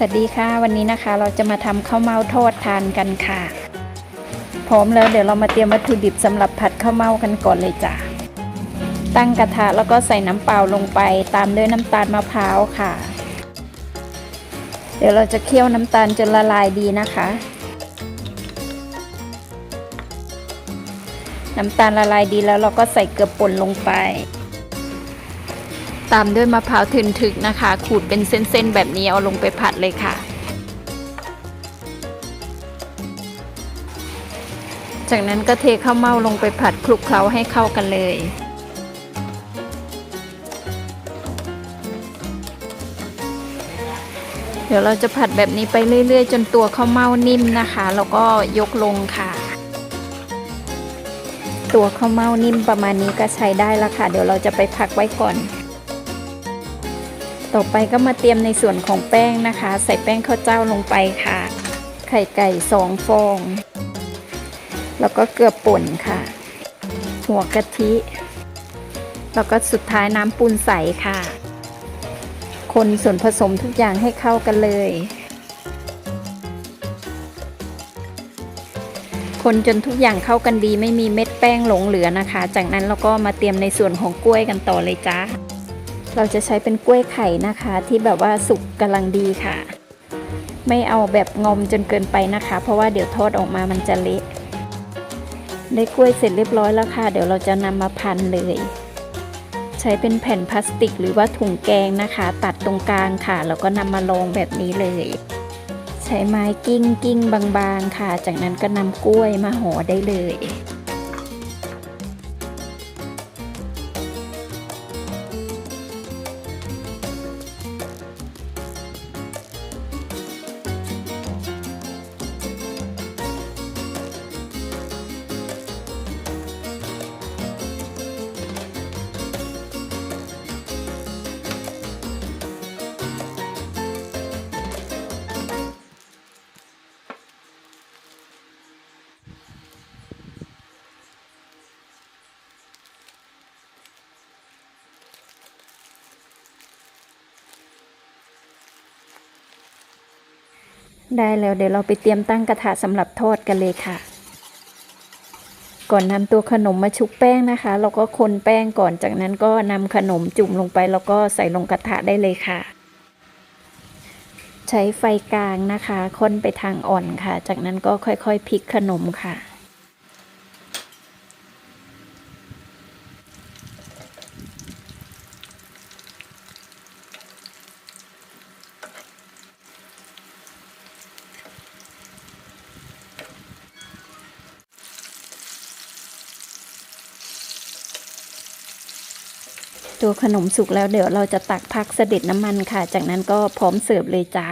สวัสดีค่ะ วันนี้นะคะเราจะมาทำข้าวเม่าทอดทานกันค่ะพร้อมแล้วเดี๋ยวเรามาเตรียมวัตถุดิบสำหรับผัดข้าวเม่ากันก่อนเลยจ้ะตั้งกระทะแล้วก็ใส่น้ำเปล่าลงไป ตามด้วยน้ำตาลมะพร้าวค่ะ เดี๋ยวเราจะเคี่ยวน้ำตาลจนละลายดีนะคะ น้ำตาลละลายดีแล้วเราก็ใส่เกลือป่นลงไป ตามด้วยมะพร้าวทึนถึกนะคะ ขูดเป็นเส้นๆ แบบนี้เอาลงไปผัดเลยค่ะ จากนั้นก็เทข้าวเม่าลงไปผัดคลุกเคล้าให้เข้ากันเลยเดี๋ยวเราจะผัดแบบนี้ไปเรื่อย ๆ จนตัวข้าวเม่านิ่มนะคะ แล้วก็ยกลงค่ะ ตัวข้าวเม่านิ่มประมาณนี้ก็ใช้ได้แล้วค่ะ เดี๋ยวเราจะไปพักไว้ก่อน ต่อไปก็มาเตรียมในส่วนของแป้งนะคะ ใส่แป้งข้าวเจ้าลงไปค่ะ ไข่ไก่สองฟอง แล้วก็เกลือป่นค่ะ หัวกะทิ แล้วก็สุดท้ายน้ำปูนใสค่ะ คนส่วนผสมทุกอย่างให้เข้ากันเลย คนจนทุกอย่างเข้ากันดีไม่มีเม็ดแป้งหลงเหลือนะคะ จากนั้นเราก็มาเตรียมในส่วนของกล้วยกันต่อเลยจ้า เราจะใช้เป็นกล้วยไข่นะคะ ที่แบบว่าสุกกำลังดีค่ะ ไม่เอาแบบงอมจนเกินไปนะคะ เพราะว่าเดี๋ยวทอดออกมามันจะเละได้กล้วยเสร็จเรียบร้อยแล้วค่ะ เดี๋ยวเราจะนำมาพันเลย ใช้เป็นแผ่นพลาสติกหรือว่าถุงแกงนะคะ ตัดตรงกลางค่ะ แล้วก็นำมาลงแบบนี้เลย ใช้ไม้กิ้งกิ้งบางๆค่ะ จากนั้นก็นำกล้วยมาห่อได้เลย ได้แล้วเดี๋ยวเราไปเตรียมตั้งกระทะสำหรับทอดกันเลยค่ะ ก่อนนำตัวขนมมาชุบแป้งนะคะ เราก็คนแป้งก่อนจากนั้นก็นำขนมจุ่มลงไปแล้วก็ใส่ลงกระทะได้เลยค่ะ ใช้ไฟกลางนะคะคนไปทางอ่อนค่ะ จากนั้นก็ค่อยๆพลิกขนมค่ะ ตัวขนมสุกแล้วเดี๋ยวเราจะตักพักเสด็จน้ำมันค่ะ จากนั้นก็พร้อมเสิร์ฟเลยจ้า